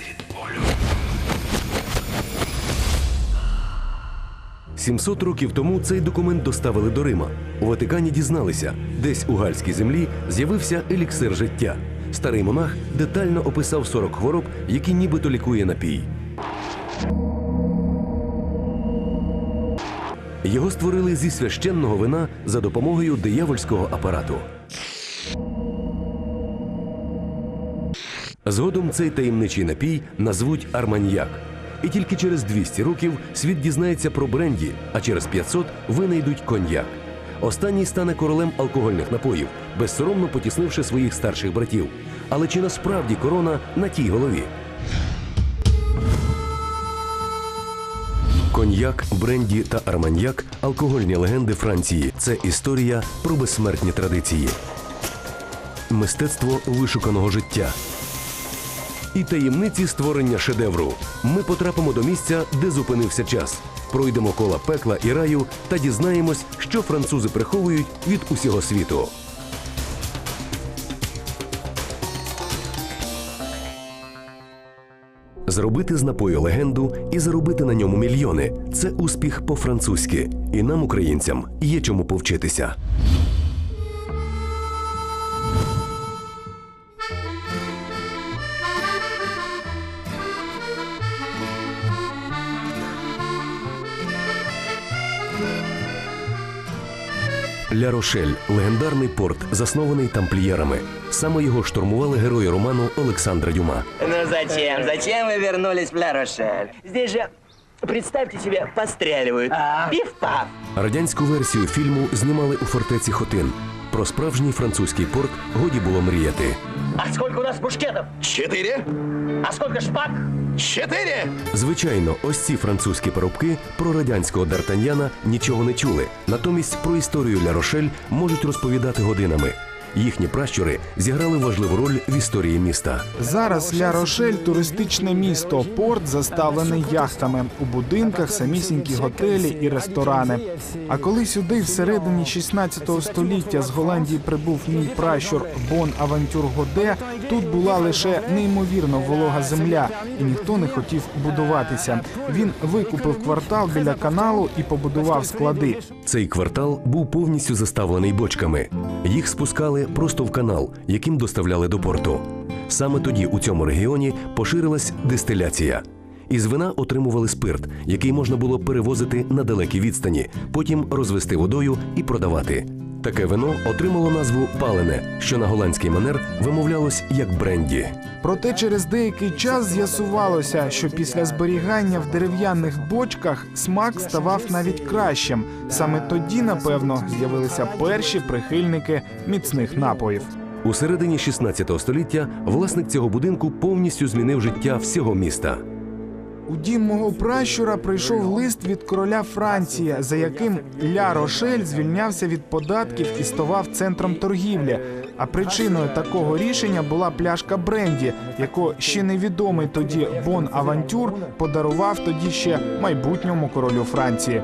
від болю. 700 років тому цей документ доставили до Рима. У Ватикані дізналися, десь у гальській землі з'явився еліксир життя. Старий монах детально описав 40 хвороб, які нібито лікує напій. Його створили зі священного вина за допомогою диявольського апарату. Згодом цей таємничий напій назвуть арманьяк. І тільки через 200 років світ дізнається про бренді, а через 500 винайдуть коньяк. Останній стане королем алкогольних напоїв, безсоромно потіснивши своїх старших братів. Але чи насправді корона на тій голові? Коньяк, бренді та арманьяк алкогольні легенди Франції. Це історія про безсмертні традиції, мистецтво вишуканого життя і таємниці створення шедевру. Ми потрапимо до місця, де зупинився час. Пройдемо кола пекла і раю та дізнаємось, що французи приховують від усього світу. Зробити з напою легенду і заробити на ньому мільйони це успіх по-французьки. І нам, українцям, є чому повчитися. Ля Рошель легендарний порт, заснований тамплієрами. Саме його штурмували герої роману Олександра Дюма. Ну зачем? Зачем вы вернулись в Ля-Рошель? Здесь же, представьте себе, постреливают. Пиф-паф. Радянську версію фільму знімали у фортеці Хотин. Про справжній французький порт годі було мріяти. А сколько у нас мушкетов? Чотири? А сколько шпаг? Чотири? Звичайно, ось ці французькі парубки про радянського Д'Артаньяна нічого не чули. Натомість про історію Ля Рошель можуть розповідати годинами. Їхні пращури зіграли важливу роль в історії міста. Зараз Ля Рошель туристичне місто. Порт заставлений яхтами. У будинках самісінькі готелі і ресторани. А коли сюди всередині 16 століття з Голландії прибув мій пращур Бон Авантюр Годе, тут була лише неймовірно волога земля, і ніхто не хотів будуватися. Він викупив квартал біля каналу і побудував склади. Цей квартал був повністю заставлений бочками. Їх спускали просто в канал, яким доставляли до порту. Саме тоді у цьому регіоні поширилась дистиляція. Із вина отримували спирт, який можна було перевозити на далекі відстані, потім розвести водою і продавати. Таке вино отримало назву палене, що на голландський манер вимовлялось як бренді. Проте через деякий час з'ясувалося, що після зберігання в дерев'яних бочках смак ставав навіть кращим. Саме тоді, напевно, з'явилися перші прихильники міцних напоїв. У середині 16 століття власник цього будинку повністю змінив життя всього міста. У дім мого пращура прийшов лист від короля Франції, за яким Ля Рошель звільнявся від податків і ставав центром торгівлі. А причиною такого рішення була пляшка бренді, яку ще невідомий тоді Бон Авантюр подарував тоді ще майбутньому королю Франції.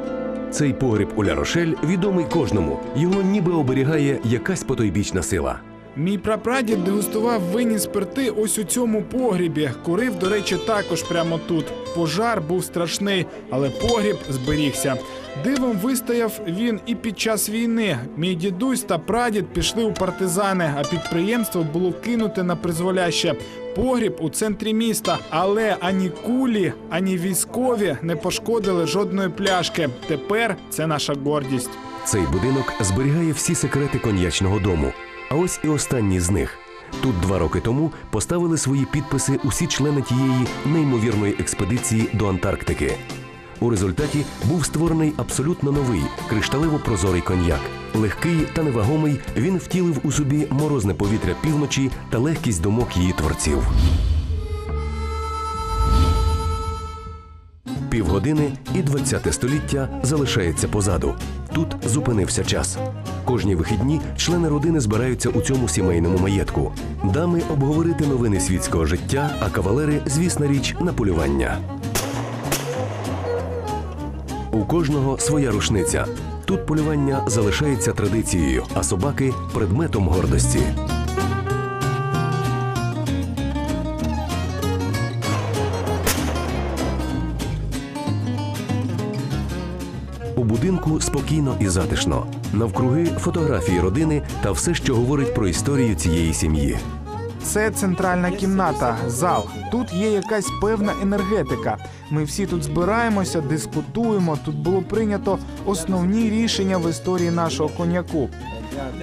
Цей погріб у Ля-Рошель відомий кожному. Його ніби оберігає якась потойбічна сила. Мій прапрадід дегустував винні спирти ось у цьому погрібі. Курив, до речі, також прямо тут. Пожар був страшний, але погріб зберігся. Дивом вистояв він і під час війни. Мій дідусь та прадід пішли у партизани, а підприємство було кинуте на призволяще. Погріб у центрі міста, але ані кулі, ані військові не пошкодили жодної пляшки. Тепер це наша гордість. Цей будинок зберігає всі секрети коньячного дому. А ось і останній з них. Тут два роки тому поставили свої підписи усі члени тієї неймовірної експедиції до Антарктики. У результаті був створений абсолютно новий кришталево прозорий коньяк. Легкий та невагомий, він втілив у собі морозне повітря півночі та легкість думок її творців. Півгодини і 20 століття залишається позаду. Тут зупинився час. Кожні вихідні члени родини збираються у цьому сімейному маєтку. Дами обговорити новини світського життя, а кавалери, звісна річ, на полювання. У кожного своя рушниця. Тут полювання залишається традицією, а собаки предметом гордості. Спокійно і затишно. Навкруги фотографії родини та все, що говорить про історію цієї сім'ї. Це центральна кімната, зал. Тут є якась певна енергетика. Ми всі тут збираємося, дискутуємо. Тут було прийнято основні рішення в історії нашого коньяку.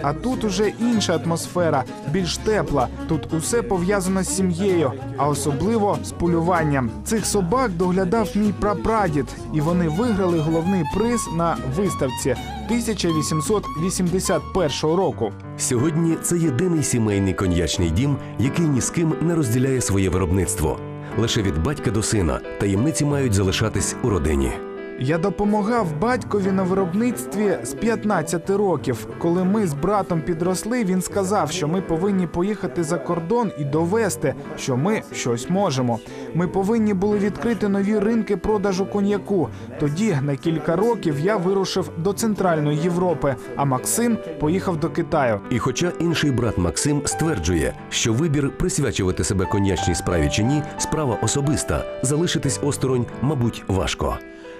А тут уже інша атмосфера, більш тепла. Тут усе пов'язано з сім'єю, а особливо з полюванням. Цих собак доглядав мій прапрадід, і вони виграли головний приз на виставці 1881 року. Сьогодні це єдиний сімейний коньячний дім, який ні з ким не розділяє своє виробництво. Лише від батька до сина таємниці мають залишатись у родині. Я допомагав батькові на виробництві з 15 років. Коли ми з братом підросли, він сказав, що ми повинні поїхати за кордон і довести, що ми щось можемо. Ми повинні були відкрити нові ринки продажу коньяку. Тоді на кілька років я вирушив до Центральної Європи, а Максим поїхав до Китаю. І хоча інший брат Максим стверджує, що вибір присвячувати себе коньячній справі чи ні, справа особиста, залишитись осторонь, мабуть, важко.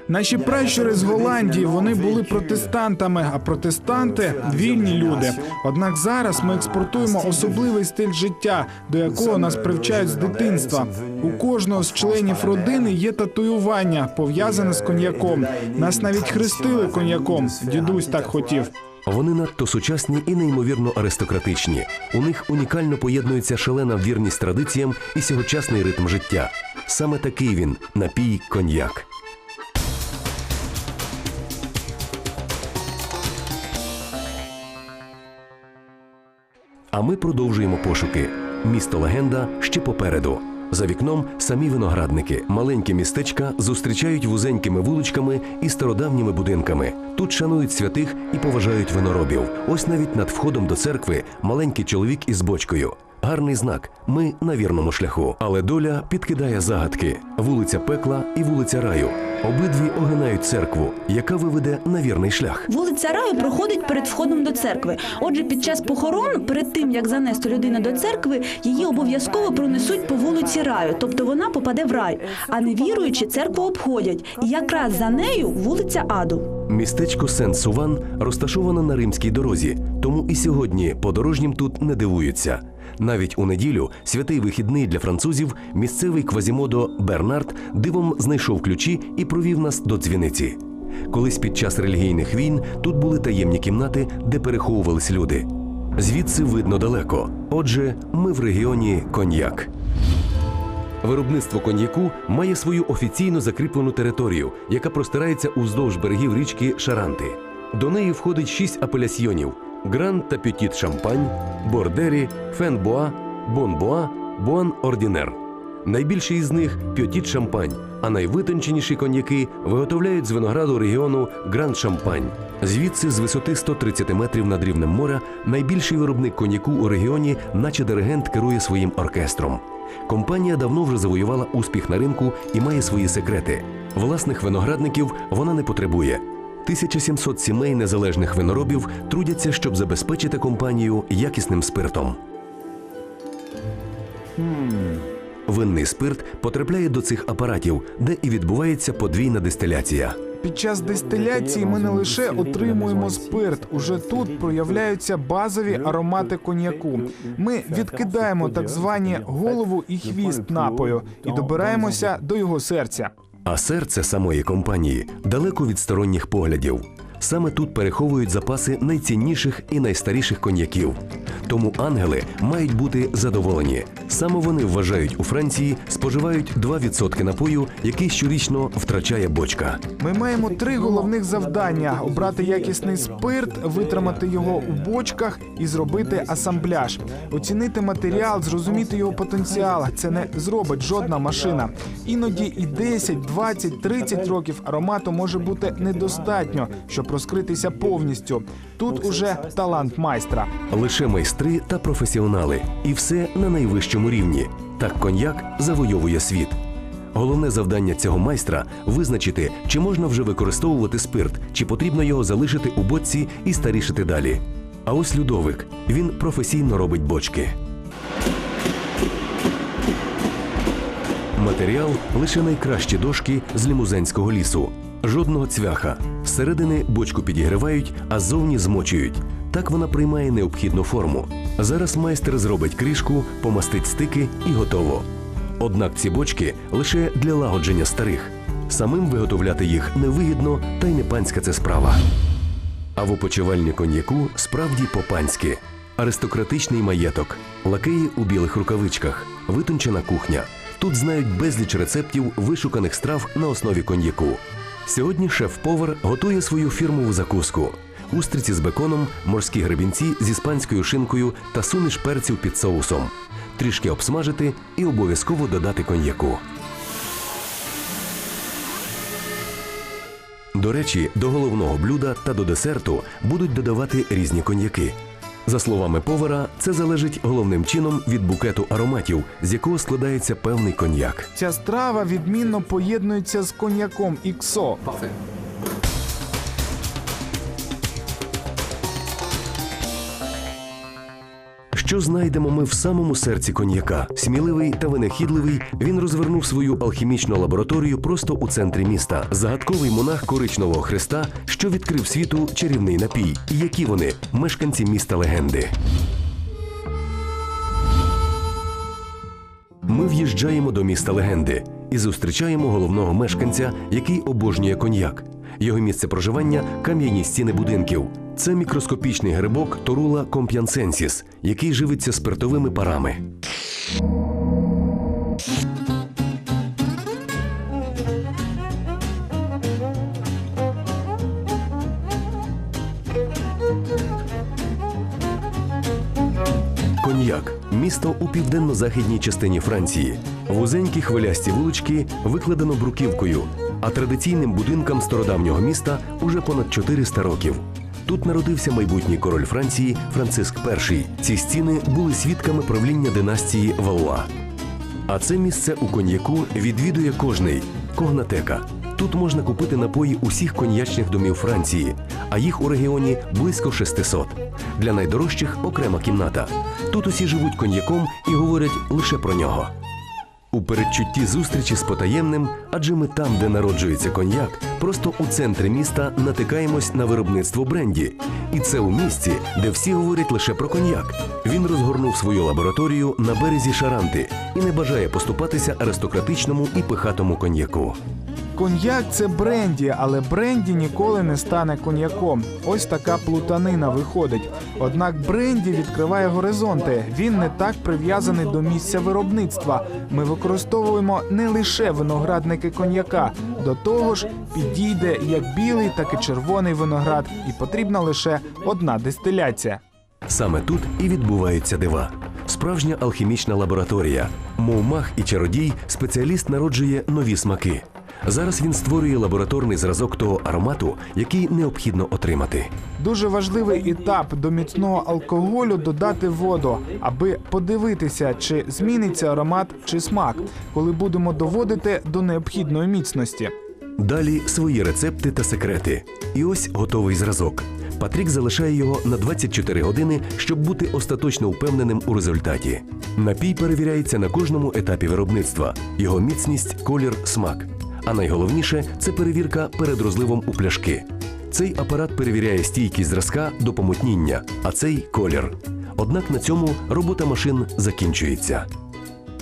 Наші пращури з Голландії вони були протестантами, а протестанти вільні люди. Однак зараз ми експортуємо особливий стиль життя, до якого нас привчають з дитинства. У кожного з членів родини є татуювання, пов'язане з коньяком. Нас навіть хрестили коньяком. Дідусь так хотів. Вони надто сучасні і неймовірно аристократичні. У них унікально поєднується шалена вірність традиціям і сьогочасний ритм життя. Саме такий він напій коньяк. А ми продовжуємо пошуки. Місто легенда ще попереду. За вікном самі виноградники, маленькі містечка зустрічають вузенькими вуличками і стародавніми будинками. Тут шанують святих і поважають виноробів. Ось навіть над входом до церкви маленький чоловік із бочкою. Гарний знак. Ми на вірному шляху. Але доля підкидає загадки: вулиця пекла і вулиця раю. Обидві огинають церкву, яка виведе на вірний шлях. Вулиця Раю проходить перед входом до церкви. Отже, під час похорон, перед тим як занести людину до церкви, її обов'язково пронесуть по вулиці Раю, тобто вона попаде в рай. А невіруючі церкву обходять. І якраз за нею вулиця Аду. Містечко Сен-Суван розташоване на римській дорозі, тому і сьогодні подорожнім тут не дивуються. Навіть у неділю, святий вихідний для французів, місцевий квазімодо Бернард дивом знайшов ключі і провів нас до дзвіниці. Колись під час релігійних війн тут були таємні кімнати, де переховувались люди. Звідси видно далеко. Отже, ми в регіоні коньяк. Виробництво коньяку має свою офіційно закріплену територію, яка простирається уздовж берегів річки Шаранти. До неї входить шість апелясьйонів: Гранд та Петіт Шампань, Бордері, Фенбоа, Бонбоа, Буан Ордінер. Найбільший із них Пьотіт Шампань, а найвитонченіші коньяки виготовляють з винограду регіону Гранд Шампань. Звідси з висоти 130 метрів над рівнем моря найбільший виробник коньяку у регіоні, наче диригент керує своїм оркестром. Компанія давно вже завоювала успіх на ринку і має свої секрети. Власних виноградників вона не потребує. 1700 сімей незалежних виноробів трудяться, щоб забезпечити компанію якісним спиртом. Винний спирт потрапляє до цих апаратів, де і відбувається подвійна дистиляція. Під час дистиляції ми не лише отримуємо спирт, уже тут проявляються базові аромати коньяку. Ми відкидаємо так звані голову і хвіст напою і добираємося до його серця. А серце самої компанії далеко від сторонніх поглядів. Саме тут переховують запаси найцінніших і найстаріших коньяків. Тому ангели мають бути задоволені. Саме вони вважають у Франції, споживають 2% напою, який щорічно втрачає бочка. Ми маємо три головних завдання: обрати якісний спирт, витримати його у бочках і зробити асамбляж. Оцінити матеріал, зрозуміти його потенціал. Це не зробить жодна машина. Іноді і 10, 20, 30 років аромату може бути недостатньо, щоб розкритися повністю. Тут уже талант майстра. Лише майстри та професіонали, і все на найвищому рівні. Так коньяк завойовує світ. Головне завдання цього майстра визначити, чи можна вже використовувати спирт, чи потрібно його залишити у бочці і старішити далі. А ось Людовик він професійно робить бочки. Матеріал лише найкращі дошки з лімузенського лісу. Жодного цвяха. Зсередини бочку підігрівають, а ззовні змочують. Так вона приймає необхідну форму. Зараз майстер зробить кришку, помастить стики і готово. Однак ці бочки лише для лагодження старих. Самим виготовляти їх невигідно, та й не панська це справа. А в опочивальні коньяку справді по-панськи. Аристократичний маєток, лакеї у білих рукавичках, витончена кухня. Тут знають безліч рецептів вишуканих страв на основі коньяку. Сьогодні шеф-повар готує свою фірмову закуску: устриці з беконом, морські гребінці з іспанською шинкою та суміш перців під соусом. Трішки обсмажити і обов'язково додати коньяку. До речі, до головного блюда та до десерту будуть додавати різні коньяки. За словами повара, це залежить головним чином від букету ароматів, з якого складається певний коньяк. Ця страва відмінно поєднується з коньяком іксо. Що знайдемо ми в самому серці коньяка? Сміливий та винахідливий, він розвернув свою алхімічну лабораторію просто у центрі міста. Загадковий монах коричневого хреста, що відкрив світу чарівний напій. І які вони мешканці міста легенди. Ми в'їжджаємо до міста легенди і зустрічаємо головного мешканця, який обожнює коньяк. Його місце проживання кам'яні стіни будинків. Це мікроскопічний грибок Торула комп'янсенсіс, який живиться спиртовими парами. Коньяк місто у південно-західній частині Франції. Вузенькі хвилясті вулички викладено бруківкою, а традиційним будинкам стародавнього міста уже понад 400 років. Тут народився майбутній король Франції Франциск І. Ці стіни були свідками правління династії Валуа. А це місце у коньяку відвідує кожний когнатека. Тут можна купити напої усіх коньячних домів Франції, а їх у регіоні близько 600. Для найдорожчих окрема кімната. Тут усі живуть коньяком і говорять лише про нього. У передчутті зустрічі з потаємним, адже ми там, де народжується коньяк, просто у центрі міста натикаємось на виробництво бренді. І це у місці, де всі говорять лише про коньяк. Він розгорнув свою лабораторію на березі Шаранти і не бажає поступатися аристократичному і пихатому коньяку. Коньяк це бренді, але бренді ніколи не стане коньяком. Ось така плутанина виходить. Однак бренді відкриває горизонти. Він не так прив'язаний до місця виробництва. Ми використовуємо не лише виноградники коньяка. До того ж, підійде як білий, так і червоний виноград, і потрібна лише одна дистиляція. Саме тут і відбуваються дива. Справжня алхімічна лабораторія. Мов мах і чародій, спеціаліст народжує нові смаки. Зараз він створює лабораторний зразок того аромату, який необхідно отримати. Дуже важливий етап до міцного алкоголю додати воду, аби подивитися, чи зміниться аромат чи смак, коли будемо доводити до необхідної міцності. Далі свої рецепти та секрети. І ось готовий зразок. Патрік залишає його на 24 години, щоб бути остаточно впевненим у результаті. Напій перевіряється на кожному етапі виробництва: його міцність, колір, смак. А найголовніше це перевірка перед розливом у пляшки. Цей апарат перевіряє стійкість зразка до помутніння, а цей колір. Однак на цьому робота машин закінчується.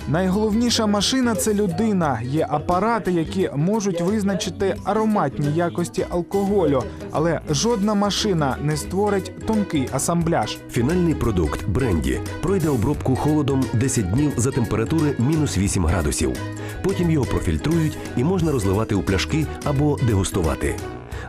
Найголовніша машина це людина. Є апарати, які можуть визначити ароматні якості алкоголю, але жодна машина не створить тонкий асамбляж. Фінальний продукт бренді пройде обробку холодом 10 днів за температури мінус 8 градусів. Потім його профільтрують і можна розливати у пляшки або дегустувати.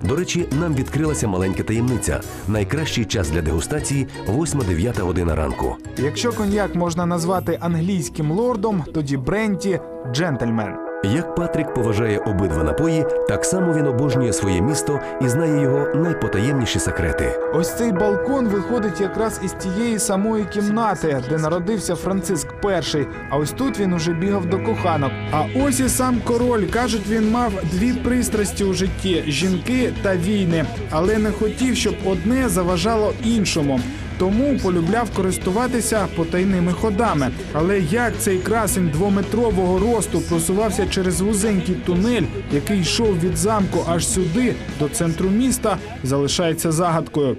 До речі, нам відкрилася маленька таємниця. Найкращий час для дегустації 8-9 година ранку. Якщо коньяк можна назвати англійським лордом, тоді бренті джентльмен. Як Патрік поважає обидва напої, так само він обожнює своє місто і знає його найпотаємніші секрети. Ось цей балкон виходить якраз із тієї самої кімнати, де народився Франциск І. А ось тут він уже бігав до коханок. А ось і сам король кажуть, він мав дві пристрасті у житті жінки та війни, але не хотів, щоб одне заважало іншому. Тому полюбляв користуватися потайними ходами. Але як цей красень двометрового росту просувався через вузенький тунель, який йшов від замку аж сюди, до центру міста, залишається загадкою.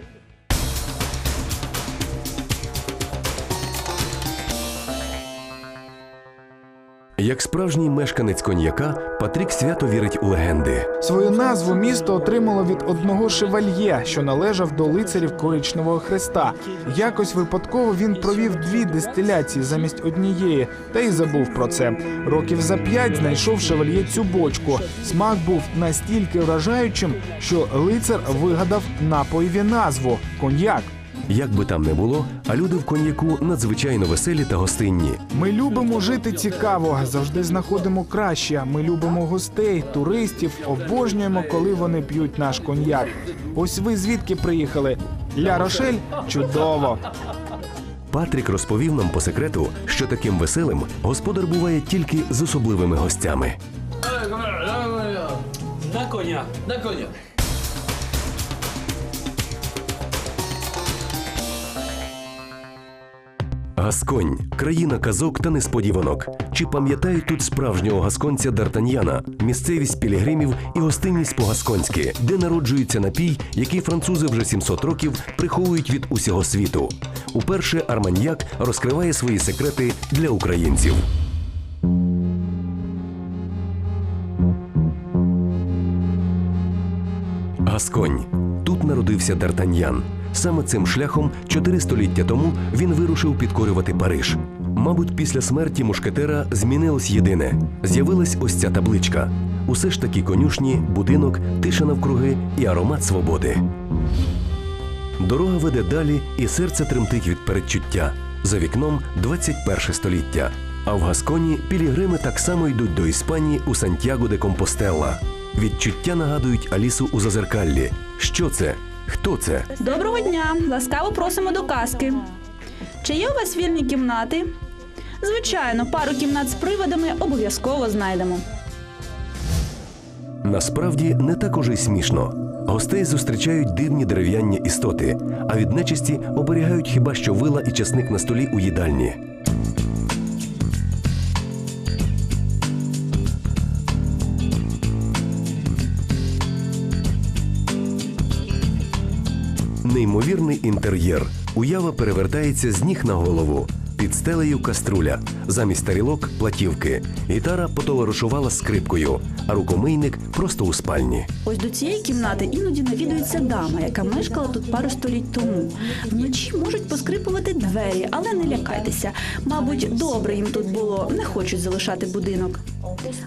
Як справжній мешканець коньяка, Патрік свято вірить у легенди. Свою назву місто отримало від одного шевальє, що належав до лицарів коричневого хреста. Якось випадково він провів дві дистиляції замість однієї, та й забув про це. Років за п'ять знайшов шевальє цю бочку. Смак був настільки вражаючим, що лицар вигадав напоєві назву коньяк. Як би там не було, а люди в коньяку надзвичайно веселі та гостинні. Ми любимо жити цікаво, завжди знаходимо краще. Ми любимо гостей, туристів, обожнюємо, коли вони п'ють наш коньяк. Ось ви звідки приїхали? Ля Рошель? Чудово! Патрік розповів нам по секрету, що таким веселим господар буває тільки з особливими гостями. На коня, на коня. Гасконь країна казок та несподіванок. Чи пам'ятають тут справжнього гасконця Д'Артаньяна, місцевість пілігримів і гостинність по-гасконськи, де народжується напій, який французи вже 700 років приховують від усього світу. Уперше Арманьяк розкриває свої секрети для українців. Гасконь. Тут народився Д'Артаньян. Саме цим шляхом чотири століття тому він вирушив підкорювати Париж. Мабуть, після смерті мушкетера змінилось єдине: з'явилась ось ця табличка. Усе ж таки конюшні, будинок, тиша навкруги і аромат свободи. Дорога веде далі, і серце тремтить від передчуття. За вікном 21 століття. А в Гасконі пілігрими так само йдуть до Іспанії у Сантьяго де Компостелла. Відчуття нагадують Алісу у Зазеркаллі. Що це? Хто це? Доброго дня! Ласкаво просимо до казки. Чи є у вас вільні кімнати? Звичайно, пару кімнат з приводами обов'язково знайдемо. Насправді не так уже й смішно. Гостей зустрічають дивні дерев'яні істоти, а від нечисті оберігають хіба що вила і часник на столі у їдальні. Неймовірний інтер'єр. Уява перевертається з ніг на голову. Під стелею каструля, замість тарілок платівки. Гітара потоваришувала скрипкою, а рукомийник просто у спальні. Ось до цієї кімнати іноді навідується дама, яка мешкала тут пару століть тому. Вночі можуть поскрипувати двері, але не лякайтеся. Мабуть, добре їм тут було, не хочуть залишати будинок.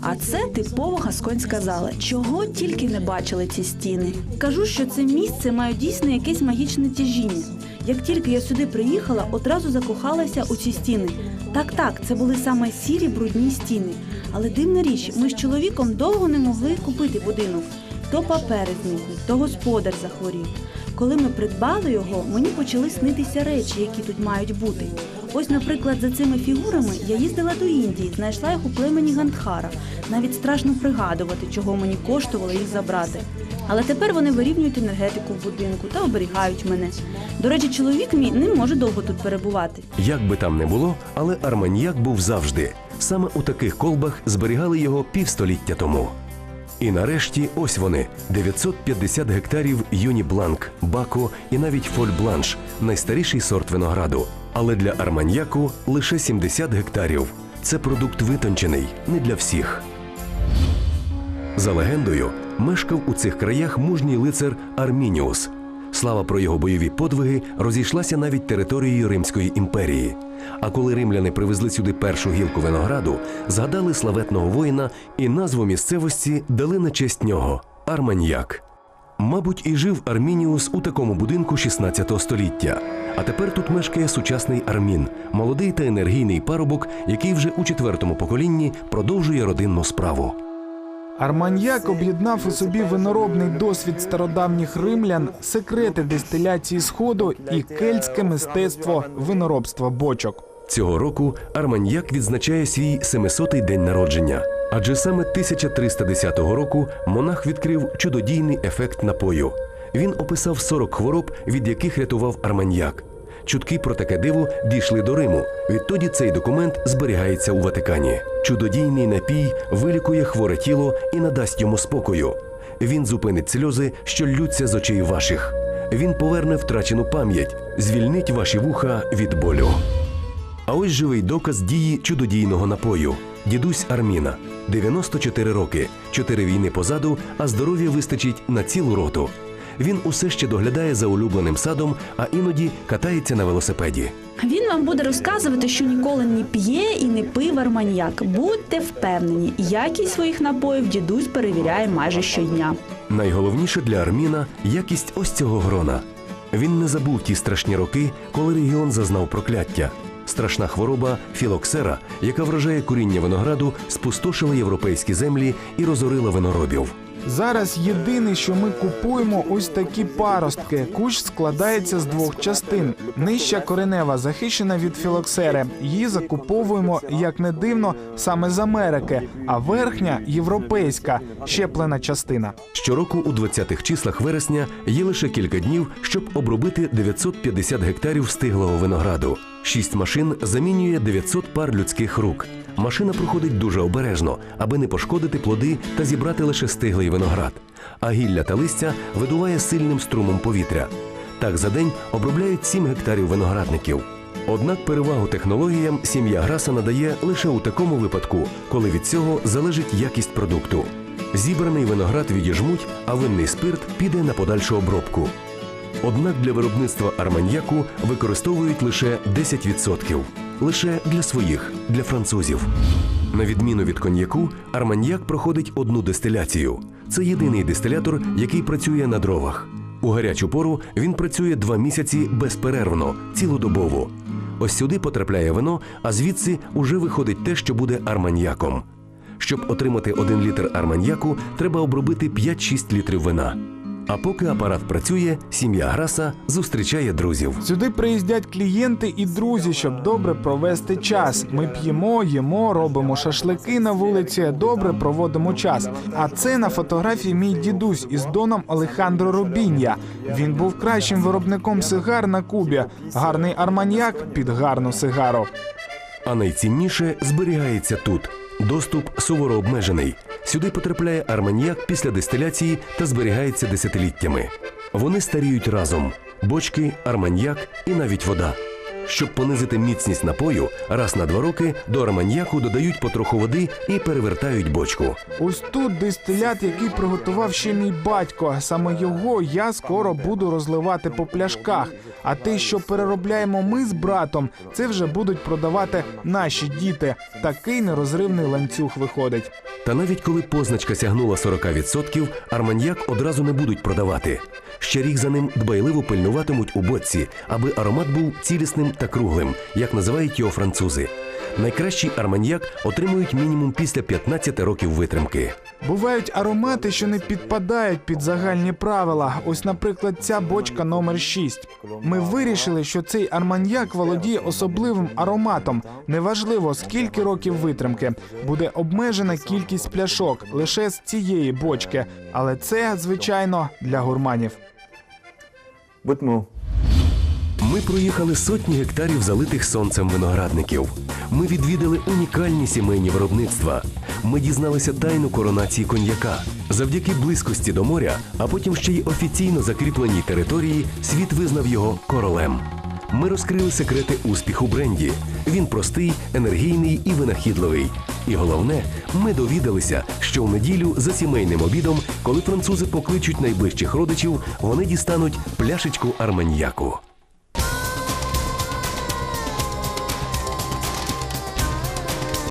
А це типова гасконська зала. Чого тільки не бачили ці стіни. Кажу, що це місце має дійсно якесь магічне тяжіння. Як тільки я сюди приїхала, одразу закохалася у ці стіни. Так, так, це були саме сірі брудні стіни. Але дивна річ, ми з чоловіком довго не могли купити будинок. То папери зникли, то господар захворів. Коли ми придбали його, мені почали снитися речі, які тут мають бути. Ось, наприклад, за цими фігурами я їздила до Індії, знайшла їх у племені Гандхара. Навіть страшно пригадувати, чого мені коштувало їх забрати. Але тепер вони вирівнюють енергетику в будинку та оберігають мене. До речі, чоловік мій не може довго тут перебувати. Як би там не було, але Арманьяк був завжди. Саме у таких колбах зберігали його півстоліття тому. І нарешті ось вони 950 гектарів Юні Бланк, Бако і навіть Фоль Бланш найстаріший сорт винограду. Але для Арманьяку лише 70 гектарів. Це продукт витончений, не для всіх. За легендою, мешкав у цих краях мужній лицар Армініус. Слава про його бойові подвиги розійшлася навіть територією Римської імперії. А коли римляни привезли сюди першу гілку винограду, згадали славетного воїна і назву місцевості дали на честь нього Арманьяк. Мабуть, і жив Армініус у такому будинку 16 століття. А тепер тут мешкає сучасний Армін, молодий та енергійний парубок, який вже у четвертому поколінні продовжує родинну справу. Арманьяк об'єднав у собі виноробний досвід стародавніх римлян, секрети дистиляції сходу і кельтське мистецтво виноробства бочок. Цього року Арманьяк відзначає свій 700-й день народження. Адже саме 1310 року монах відкрив чудодійний ефект напою. Він описав 40 хвороб, від яких рятував Арманьяк. Чутки про таке диво дійшли до Риму. Відтоді цей документ зберігається у Ватикані. Чудодійний напій вилікує хворе тіло і надасть йому спокою. Він зупинить сльози, що ллються з очей ваших. Він поверне втрачену пам'ять, звільнить ваші вуха від болю. А ось живий доказ дії чудодійного напою. Дідусь Арміна, 94 роки, 4 війни позаду, а здоров'я вистачить на цілу роту. Він усе ще доглядає за улюбленим садом, а іноді катається на велосипеді. Він вам буде розказувати, що ніколи не п'є і не пив арманьяк. Будьте впевнені, якість своїх напоїв дідусь перевіряє майже щодня. Найголовніше для Арміна якість ось цього грона. Він не забув ті страшні роки, коли регіон зазнав прокляття. Страшна хвороба філоксера, яка вражає коріння винограду, спустошила європейські землі і розорила виноробів. Зараз єдине, що ми купуємо, ось такі паростки. Кущ складається з двох частин. Нижча коренева захищена від філоксери. Її закуповуємо, як не дивно, саме з Америки, а верхня європейська щеплена частина. Щороку у 20-х числах вересня є лише кілька днів, щоб обробити 950 гектарів стиглого винограду. Шість машин замінює 900 пар людських рук. Машина проходить дуже обережно, аби не пошкодити плоди та зібрати лише стиглий виноград. А гілля та листя видуває сильним струмом повітря. Так за день обробляють 7 гектарів виноградників. Однак перевагу технологіям сім'я Граса надає лише у такому випадку, коли від цього залежить якість продукту. Зібраний виноград відіжмуть, а винний спирт піде на подальшу обробку. Однак для виробництва арманьяку використовують лише 10%. Лише для своїх, для французів. На відміну від коньяку, арманьяк проходить одну дистиляцію. Це єдиний дистилятор, який працює на дровах. У гарячу пору він працює два місяці безперервно, цілодобово. Ось сюди потрапляє вино, а звідси уже виходить те, що буде арманьяком. Щоб отримати один літр арманьяку, треба обробити 5-6 літрів вина. А поки апарат працює, сім'я Граса зустрічає друзів. Сюди приїздять клієнти і друзі, щоб добре провести час. Ми п'ємо, їмо, робимо шашлики на вулиці, добре проводимо час. А це на фотографії мій дідусь із доном Алехандро Рубін'я. Він був кращим виробником сигар на Кубі. Гарний арманьяк під гарну сигару. А найцінніше зберігається тут. Доступ суворо обмежений. Сюди потрапляє арманьяк після дистиляції та зберігається десятиліттями. Вони старіють разом: бочки, арманьяк і навіть вода. Щоб понизити міцність напою, раз на два роки до арманьяку додають потроху води і перевертають бочку. Ось тут дистилят, який приготував ще мій батько. Саме його я скоро буду розливати по пляшках. А те, що переробляємо ми з братом, це вже будуть продавати наші діти. Такий нерозривний ланцюг виходить. Та навіть коли позначка сягнула 40%, арманьяк одразу не будуть продавати. Ще рік за ним дбайливо пильнуватимуть у боці, аби аромат був цілісним та круглим, як називають його французи. Найкращий арманьяк отримують мінімум після 15 років витримки. Бувають аромати, що не підпадають під загальні правила. Ось, наприклад, ця бочка номер 6. Ми вирішили, що цей арманьяк володіє особливим ароматом. Неважливо, скільки років витримки. Буде обмежена кількість пляшок лише з цієї бочки. Але це, звичайно, для гурманів. Будьмо. Ми проїхали сотні гектарів залитих сонцем виноградників. Ми відвідали унікальні сімейні виробництва. Ми дізналися тайну коронації коньяка. Завдяки близькості до моря, а потім ще й офіційно закріпленій території, світ визнав його королем. Ми розкрили секрети успіху бренді. Він простий, енергійний і винахідливий. І головне, ми довідалися, що в неділю за сімейним обідом, коли французи покличуть найближчих родичів, вони дістануть пляшечку арманьяку.